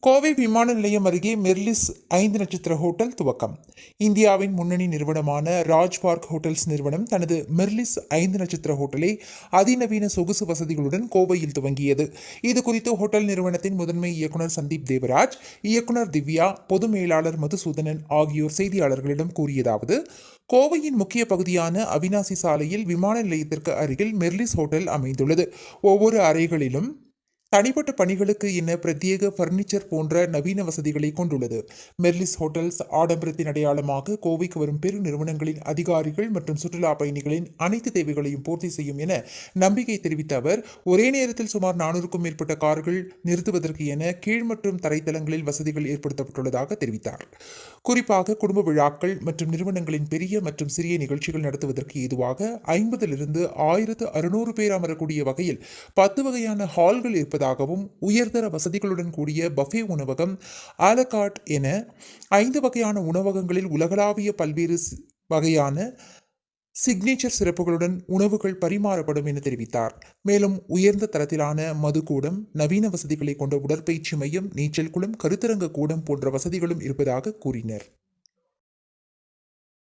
கோவை விமான நிலையம் அருகே மெர்லிஸ் ஐந்து நட்சத்திர ஹோட்டல் துவக்கம். இந்தியாவின் முன்னணி நிறுவனமான ராஜ் பார்க் ஹோட்டல்ஸ் நிறுவனம் தனது மெர்லிஸ் ஐந்து நட்சத்திர ஹோட்டலை அதிநவீன சொகுசு வசதிகளுடன் கோவையில் துவங்கியது. இது குறித்து ஹோட்டல் நிறுவனத்தின் முதன்மை இயக்குனர் சந்தீப் தேவராஜ் இயக்குனர் திவ்யா பொது மேலாளர் மதுசூதனன் ஆகியோர் செய்தியாளர்களிடம் கூறியதாவது கோவையின் முக்கிய பகுதியான அவினாசி சாலையில் விமான நிலையத்திற்கு அருகில் மெர்லிஸ் ஹோட்டல் அமைந்துள்ளது. ஒவ்வொரு அறைகளிலும் தனிப்பட்ட பணிகளுக்கு என பிரத்யேக ஃபர்னிச்சர் போன்ற நவீன வசதிகளை கொண்டுள்ளது. மெர்லிஸ் ஹோட்டல்ஸ் ஆடம்பரத்தின் அடையாளமாக கோவைக்கு வரும் பெரு நிறுவனங்களின் அதிகாரிகள் மற்றும் சுற்றுலா பயணிகளின் அனைத்து தேவைகளையும் பூர்த்தி செய்யும் என நம்பிக்கை தெரிவித்த அவர் ஒரே நேரத்தில் சுமார் நானூறுக்கும் மேற்பட்ட கார்கள் நிறுத்துவதற்கு என கீழ் மற்றும் தரைத்தளங்களில் வசதிகள் ஏற்படுத்தப்பட்டுள்ளதாக தெரிவித்தார். குறிப்பாக குடும்ப விழாக்கள் மற்றும் நிறுவனங்களின் பெரிய மற்றும் சிறிய நிகழ்ச்சிகள் நடத்துவதற்கு ஏதுவாக ஐம்பதிலிருந்து ஆயிரத்து அறுநூறு பேர் அமரக்கூடிய வகையில் பத்து வகையான ஹால்கள் இருப்பதாகவும் உயர்தர வசதிகளுடன் கூடிய பஃபே உணவகம் ஆலகாட் என ஐந்து வகையான உணவகங்களில் உலகளாவிய பல்வேறு வகையான சிக்னேச்சர் சிறப்புகளுடன் உணவுகள் பரிமாறப்படும் என தெரிவித்தார். மேலும் உயர்ந்த தரத்திலான மதுக்கூடம் நவீன வசதிகளை கொண்ட உடற்பயிற்சி மையம் நீச்சல் குளம் கருத்தரங்க கூடம் போன்ற வசதிகளும் இருப்பதாக கூறினர்.